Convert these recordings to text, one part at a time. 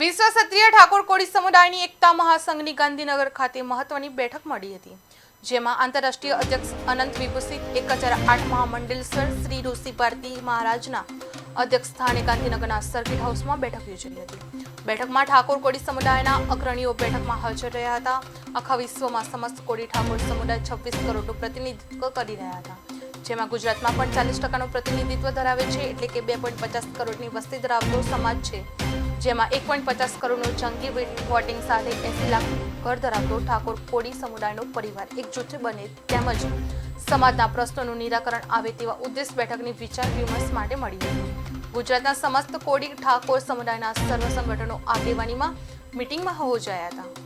વિશ્વ ક્ષત્રિય ઠાકોર કોળી સમુદાયની એકતા મહાસંઘની ગાંધીનગર ખાતે મહત્વની બેઠક મળી હતી, જેમાં આંતરરાષ્ટ્રીય અધ્યક્ષ અનંત વિભૂષિત એક હજાર આઠ મહામંડલેશ્વર શ્રી ઋષિ ભારતી મહારાજના અધ્યક્ષ સ્થાને ગાંધીનગરના સર્કિટ હાઉસમાં બેઠક યોજાઈ હતી. બેઠકમાં ઠાકોર કોળી સમુદાયના અગ્રણીઓ બેઠકમાં હાજર રહ્યા હતા. આખા વિશ્વમાં સમસ્ત કોળી ઠાકોર સમુદાય છવ્વીસ કરોડનું પ્રતિનિધિત્વ કરી રહ્યા હતા, જેમાં ગુજરાતમાં પણ ચાલીસ ટકાનું પ્રતિનિધિત્વ ધરાવે છે, એટલે કે બે પોઈન્ટ પચાસ કરોડની વસ્તી ધરાવતો સમાજ છે. જેમાં એક પોઈન્ટ પચાસ કરોડનું જંગી વોટિંગ સાથે એસી લાખ ઘર ધરાવતો ઠાકોર કોડી સમુદાયનો પરિવાર એકજૂથ બને તેમજ સમાજના પ્રશ્નોનું નિરાકરણ આવે તેવા ઉદ્દેશ બેઠકની વિચાર વિમર્શ માટે મળી ગુજરાતના સમસ્ત કોડી ઠાકોર સમુદાયના સર્વ સંગઠનો આગેવાનીમાં મિટિંગમાં હોજાયા હતા.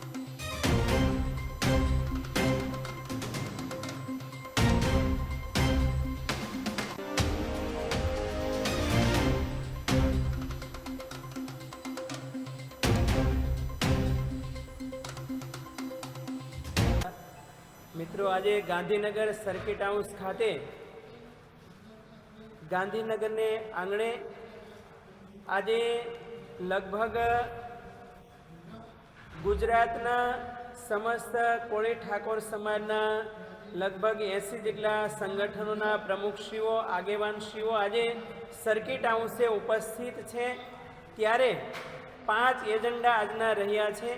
મિત્રો, આજે ગાંધીનગર સર્કિટ હાઉસ ખાતે ગાંધીનગરને આંગણે આજે લગભગ ગુજરાતના સમસ્ત કોળી ઠાકોર સમાજના લગભગ એંસી જેટલા સંગઠનોના પ્રમુખશ્રીઓ, આગેવાનશ્રીઓ આજે સર્કિટ હાઉસે ઉપસ્થિત છે. ત્યારે પાંચ એજન્ડા આજના રહ્યા છે.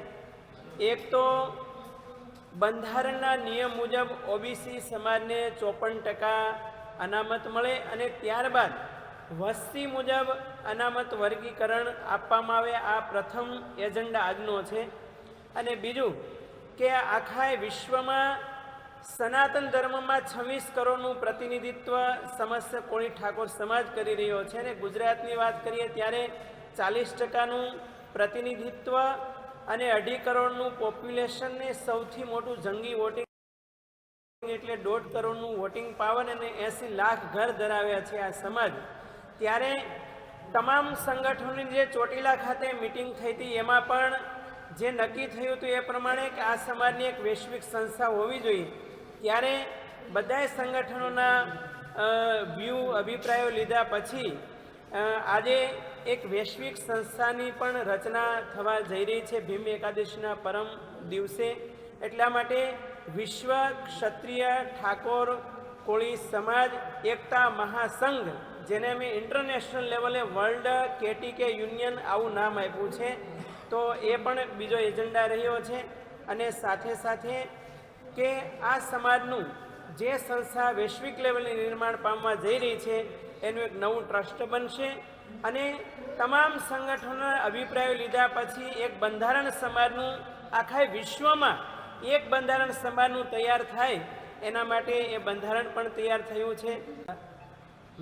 એક તો બંધારણના નિયમ મુજબ ઓબીસી સમાજને ચોપન ટકા અનામત મળે અને ત્યારબાદ વસ્તી મુજબ અનામત વર્ગીકરણ આપવામાં આવે. આ પ્રથમ એજન્ડા આજનો છે. અને બીજું કે આખા વિશ્વમાં સનાતન ધર્મમાં છવ્વીસ કરોડનું પ્રતિનિધિત્વ સમસ્ત કોળી ઠાકોર સમાજ કરી રહ્યો છે. અને ગુજરાતની વાત કરીએ ત્યારે ચાલીસ ટકાનું પ્રતિનિધિત્વ અને અઢી કરોડનું પોપ્યુલેશનને સૌથી મોટું જંગી વોટિંગ એટલે દોઢ કરોડનું વોટિંગ પાવર અને એંસી લાખ ઘર ધરાવ્યા છે આ સમાજ. ત્યારે તમામ સંગઠનોની જે ચોટીલા ખાતે મિટિંગ થઈ હતી, એમાં પણ જે નક્કી થયું હતું એ પ્રમાણે કે આ સમાજની એક વૈશ્વિક સંસ્થા હોવી જોઈએ. ત્યારે બધાય સંગઠનોના વ્યૂ અભિપ્રાયો લીધા પછી આજે એક વૈશ્વિક સંસ્થાની પણ રચના થવા જઈ રહી છે ભીમ એકાદશીના પરમ દિવસે. એટલા માટે વિશ્વ ક્ષત્રિય ઠાકોર કોળી સમાજ એકતા મહાસંઘ, જેને અમે ઇન્ટરનેશનલ લેવલે વર્લ્ડ કેટીકે યુનિયન આવું નામ આપ્યું છે, તો એ પણ બીજો એજન્ડા રહ્યો છે. અને સાથે સાથે કે આ સમાજનું જે સંસ્થા વૈશ્વિક લેવલે નિર્માણ પામવા જઈ રહી છે, એનું એક નવું ટ્રસ્ટ બનશે અને તમામ સંગઠનોના અભિપ્રાયો લીધા પછી એક બંધારણ સમાજનું આખા વિશ્વમાં એક બંધારણ સમાજનું તૈયાર થાય, એના માટે એ બંધારણ પણ તૈયાર થયું છે.